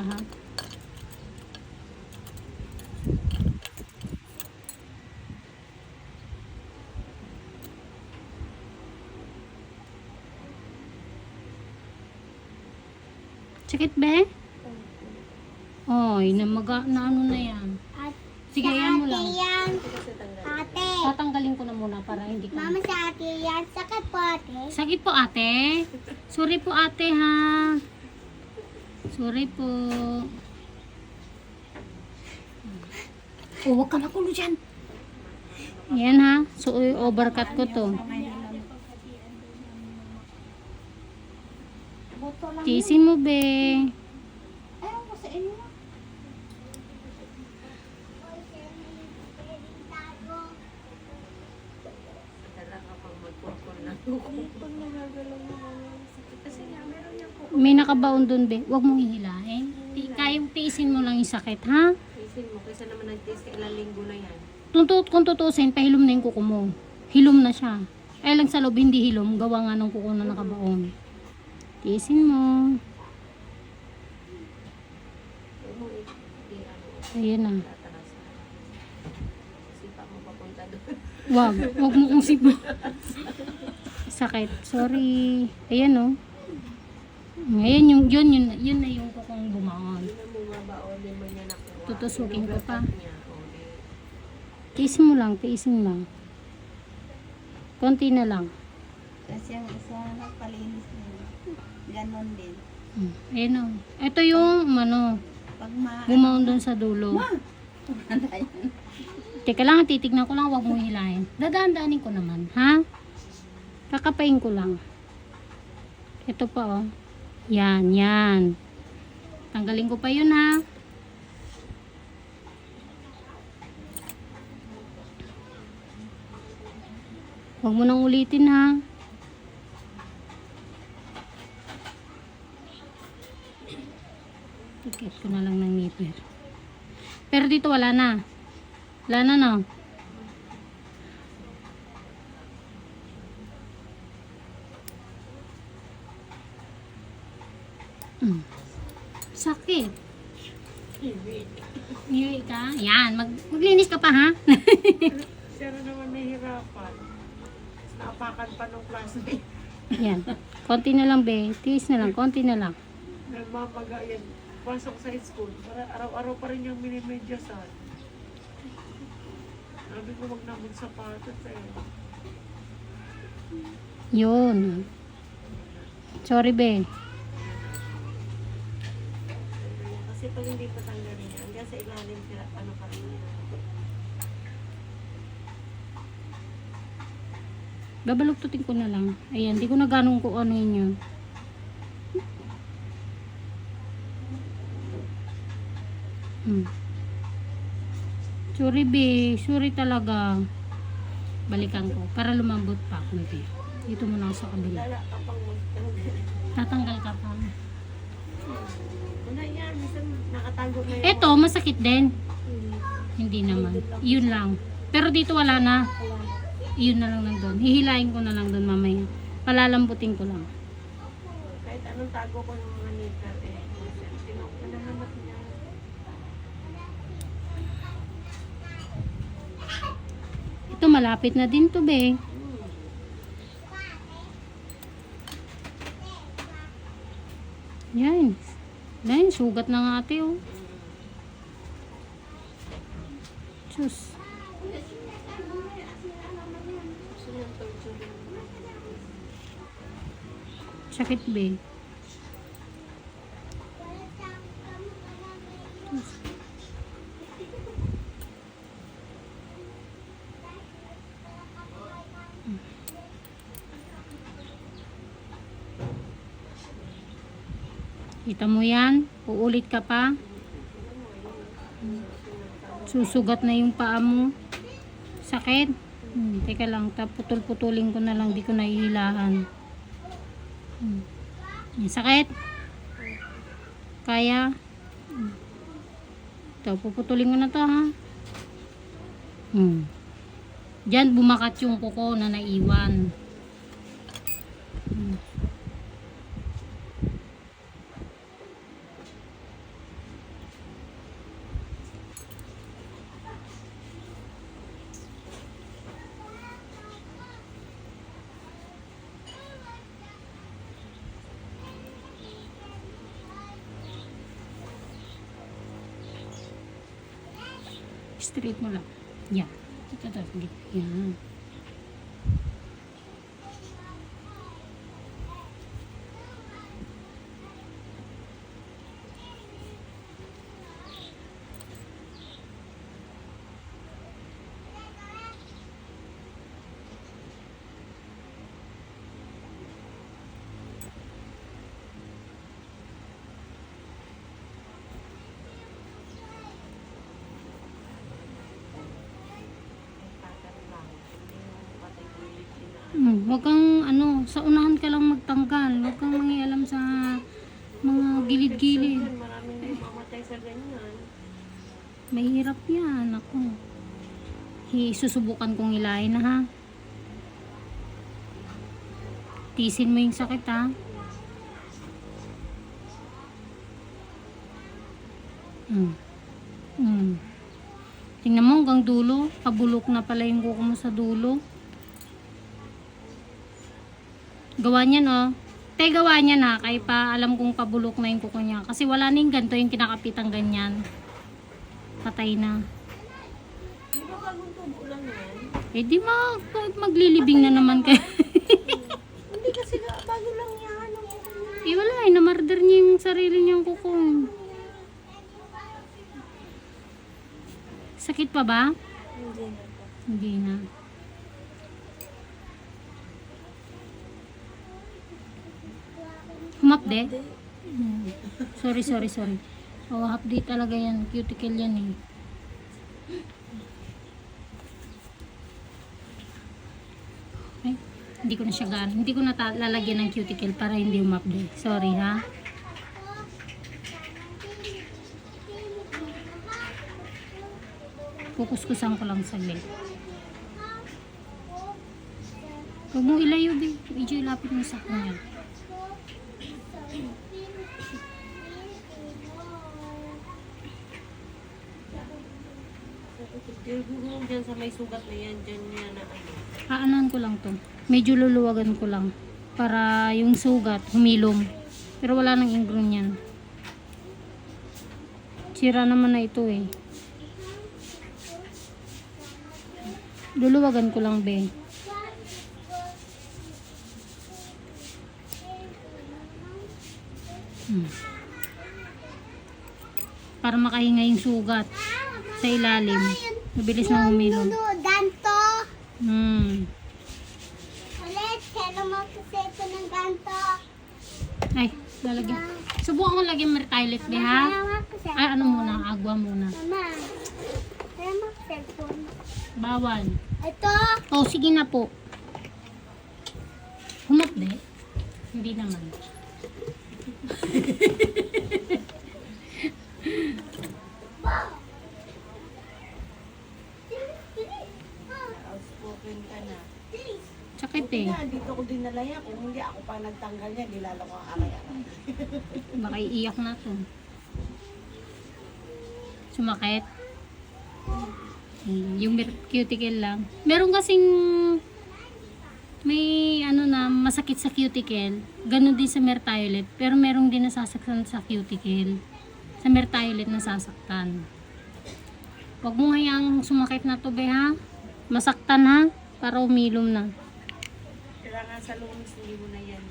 lahat. Sakit be? Oy, na maga, na ano na yan. At Sige, sa yan mo ate lang. yan. Ate. Tatanggalin ko na muna para hindi ka. Mama sa ate yan. Sakit po ate. Sakit po ate. Sorry po ate ha. Sorry po. Oh, wag ka makulo dyan. Yan ha. So, overcut ko to. Tisin mo be. Ayaw ko sa inyo. May nakabaon dun be. Wag mong hihilahin. Ti kayang tiisin mo lang yung sakit ha. Isin mo, kaysa naman nag-test ka ilang linggo na yan. Tuntut kung tutusin, pahilom na yung kuko mo. Hilom na siya. Ay lang sa loob, hindi hilom. Gawa nga ng kuko na nakabaon. Tiisin mo. Huwag mo Ayan na. Sipa mo papunta doon. Wag, wag mo kong sipa. Sakit. Sorry. Ayan oh. Ngayon yung yun yun yun na yung kukong o nakuha. Tutusukin ko pa. O. Tiisin mo lang, tiisin lang. Konti na lang. Kasi ang isa nagpalinis nila. Ganon din. Hmm. Ayan oh. Ito yung ano, Pag ma... bumangon dun sa dulo. Teka lang, titignan ko lang, wag mo hilahin. Dadaan-daanin ko naman, ha? Kakapain ko lang. Ito pa, oh. Yan, yan. Tanggalin ko pa yun, ha? Huwag mo nang ulitin, ha? Tiket ko na lang ng nipper. Pero dito wala na. Wala na, no? Mm. Sakit. Iwi ka? Yan. Mag maglinis ka pa, ha? Siya na naman nahihirapan. Napakan pa nung classmate. Yan. Konti na lang, be. Tiis na lang. Konti na lang. Nagmamaga yan. Pasok sa school. Para araw-araw pa rin yung minimedyasan. Sabi ko wag naman sapatos eh. Yun. Sorry, be. Pag hindi pa tanggalin yan, hanggang sa ilalim sila, ano pa rin yan. Babaluktutin ko na lang. Ayan, di ko na ganong ko ano yun. Hmm. Sorry, be. Sorry talaga. Balikan ko. Para lumambot pa ako, be. Dito muna sa kabila. Tatanggal ka pa. Yan, minsan nakatago na. Eto, masakit din. Hindi naman. Yun lang. Pero dito wala na. Yun na lang nandun. Hihilahin ko na lang doon mamaya. Palalambutin ko lang. Kahit anong tago ko ng mga knitter eh. Tinok na naman niya. Ito malapit na din to, be. Yan. Yan, sugat na nga ate, oh. Diyos. Gusto niyang torture. Kita mo yan? Uulit ka pa? Susugat na yung paa mo. Sakit? Hmm, teka lang, taputol-putulin ko na lang, di ko naihilahan. Hmm. Sakit? Kaya? Hmm. Ito, puputulin ko na to ha. Hmm. Diyan bumakat yung kuko na naiwan. Hmm. Straight mo lang. Yan. Ito, ito. Yan. Huwag kang, ano, sa unahan ka lang magtanggal. Huwag kang mangialam sa mga gilid-gilid. Maraming mamatay sa ganyan. Mahirap yan. Ako. Susubukan kong ilahin na ha. Tisin mo yung sakit ha. Mm. Mm. Tingnan mo hanggang dulo. Pabulok na pala yung kuko mo sa dulo. Gawa niya no. Te, gawa niya na. Kaya pa alam kong pabulok na yung kuko niya. Kasi wala na yung ganito yung kinakapitang ganyan. Patay na. Di ba bagong tubo lang yan? Eh di mag, maglilibing na naman kayo. Hindi kasi nga, bago lang yan. Ang kuko niya. eh wala eh, namarder niya yung sarili niyang kuko. Sakit pa ba? Hindi na. Hindi na. Hmm. Sorry, sorry, sorry. Oh, hapdi talaga yan. Cuticle yan eh. Ay, hindi ko na siya gan. Hindi ko na lalagyan ng cuticle para hindi umapde. Sorry ha. Kukuskusan ko lang saglit. Huwag mo ilayo, babe. Medyo ilapit mo sa kanya. Siguro dyan sa may sugat na yan, dyan niya na ano. Aanan ko lang to. Medyo luluwagan ko lang. Para yung sugat, humilom. Pero wala nang ingrown yan. Sira naman na ito eh. Luluwagan ko lang, be. Hmm. Para makahinga yung sugat sa ilalim. Mabilis na humilom. ganto. Hmm. Ulit, kailan mo kasi ito ng ganto. Ay, lalagyan. Subukan ko lagyan mertilet, be, ha? Ay, ano muna? Agwa muna. Mama, kailan mo cellphone? Bawal. Ito. Oh, sige na po. Humap, be? Hindi naman. Ka na. Sakit eh. Dito ko dinala yan. Kung hindi ako pa nagtanggal yan, di lalo ko ang aray-aray. Baka iiyak na to. Sumakit. Hmm, yung cuticle lang. Meron kasing may ano na masakit sa cuticle. Ganon din sa mertiolet. Pero merong din nasasaktan sa cuticle. Sa mertiolet nasasaktan. Huwag mo hayaang sumakit na to be ha. Masaktan ha. Para umilom na. Kailangan sa lunes, hindi mo na yan.